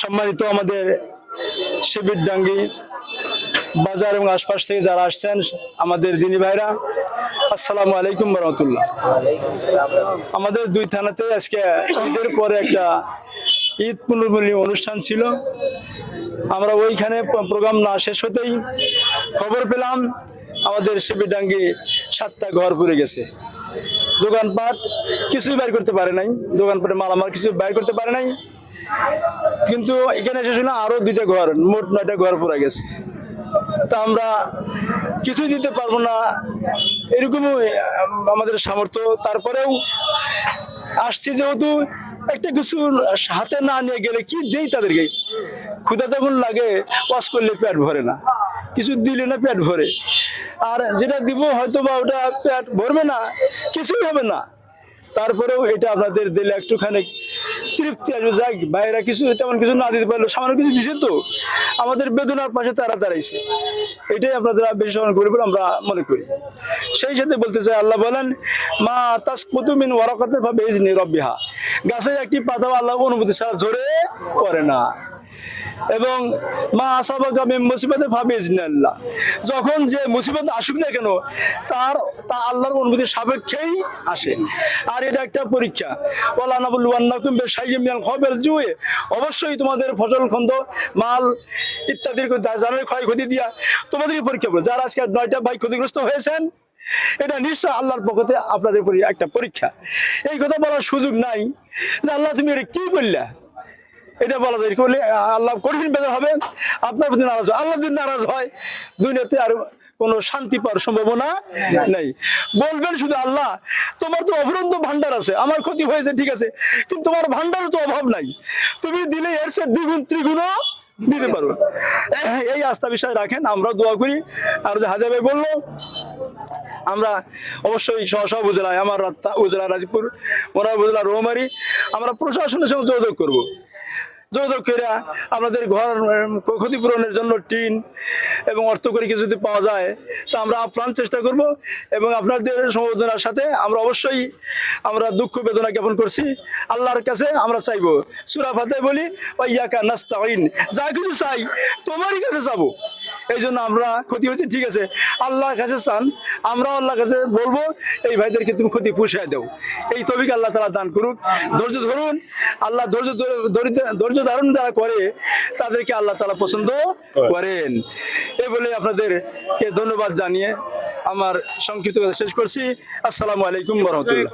সম্মানিত আমাদের শিবির ডাঙ্গি বাজার এবং আশপাশ থেকে যারা আসছেন, আমাদের দিনী ভাইরা, আসসালামু আলাইকুম রহমতুল্লাহ আমাদের দুই থানাতে আজকে ঈদের পরে একটা ঈদ পুনর্মিলনী অনুষ্ঠান ছিল। আমরা ওইখানে প্রোগ্রাম না শেষ হতেই খবর পেলাম, আমাদের শিবিরডাঙ্গি সাতটা ঘর পড়ে গেছে। দোকানপাট কিছুই বাইর করতে পারে নাই দোকানপাটে মালামাল কিছু বাইর করতে পারে নাই। কিন্তু এখানে এসে শুনলাম আরও দুইটা ঘর, মোট নয়টা ঘর পড়ে গেছে। তা আমরা কিছুই দিতে পারব না। এরকমই আমাদের সামর্থ্য। তারপরেও আসছি যেহেতু একটা কিছু হাতে না নিয়ে গেলে কি দেই তাদেরকে? ক্ষুদা তখন লাগে, ওয়াশ করলে পেট ভরে না। কিছু দিলে না পেট ভরে। আর যেটা দিব হয়তো বা ওটা পেট ভরবে না, কিছুই হবে না। তারপরেও এটা আপনাদের দিলে একটুখানি তৃপ্তি আসবে যাই বাইরা কিছু তেমন কিছু না দিতে পারল সামান্য কিছু দিছে তো। আমাদের বেদনার পাশে তারা দাঁড়াইছে। এটাই আপনাদের বেশি স্মরণ করি বলে আমরা মনে করি। সেই সাথে বলতে চাই, আল্লাহ বলেন, মা তাস কুতুমিন ওয়ারাকাতে ভাবে এই রব্বিহা। গাছে একটি পাতা আল্লাহ অনুমতি ছাড়া ঝরে পড়ে না। এবং মা আসাবাকা মিন মুসিবতে ভাবে আল্লাহ। যখন যে মুসিবত আসুক না কেন, তার, তা আল্লাহর অনুমতি সাপেক্ষেই আসে। আর এটা একটা পরীক্ষা। ওলা বেশাইয়্যিম জুয়ে অবশ্যই তোমাদের ফসল, খন্দ, মাল ইত্যাদির জানের ক্ষয়ক্ষতি দিয়া তোমাদেরকে পরীক্ষা করবে যারা আজকে নয়টা ভাই ক্ষতিগ্রস্ত হয়েছেন, এটা নিশ্চয় আল্লাহর পক্ষতে আপনাদের একটা পরীক্ষা। এই কথা বলার সুযোগ নাই যে, আল্লাহ তুমি এটা কি করলা? এটা বলা যায়। করলে আল্লাহ কঠিন বেদা হবে আপনার প্রতি নারাজ হয়। আল্লাহ যদি নারাজ হয় দুনিয়াতে আর কোনো শান্তি পাওয়ার সম্ভাবনা নেই। বলবেন শুধু আল্লাহ তোমার তো অফুরন্ত ভান্ডার আছে আমার ক্ষতি হয়েছে ঠিক আছে কিন্তু তোমার ভান্ডারও তো অভাব নাই। তুমি দিলে এর সে দ্বিগুণ ত্রিগুণও দিতে পারো। এই আস্থা বিষয় রাখেন আমরা দোয়া করি। আর যে হাজার ভাই বলল আমরা অবশ্যই সহ সহ উপজেলায় আমার রাত্তা উপজেলা রাজীবপুর মোরা উপজেলা রৌমারি আমরা প্রশাসনের সঙ্গে যোগাযোগ করব। যোগাযোগ করে আপনাদের ঘর ক্ষতিপূরণের জন্য টিন এবং অর্থকরী কিছু যদি পাওয়া যায়, তা আমরা আপ্রাণ চেষ্টা করব এবং আপনাদের সমবেদনার সাথে আমরা অবশ্যই আমরা দুঃখ বেদনা জ্ঞাপন করছি। আল্লাহর কাছে আমরা চাইব। সুরাফাতে বলি ওই ইয়াকা নাস্তা যা কিছু চাই তোমারই কাছে চাবো। এই জন্য আমরা ক্ষতি হচ্ছে ঠিক আছে, আল্লাহর কাছে চান, আমরাও আল্লাহর কাছে বলব, এই ভাইদেরকে তুমি ক্ষতি পুষায় দেও। এই তবিকে আল্লাহ তালা দান করুক। ধৈর্য ধরুন, আল্লাহ ধৈর্য ধৈর্য ধারণ যারা করে, তাদেরকে আল্লাহ তালা পছন্দ করেন। এ বলে আপনাদেরকে ধন্যবাদ জানিয়ে আমার সংক্ষিপ্ত শেষ করছি। আসসালামু আলাইকুম রহমতুল্লাহ।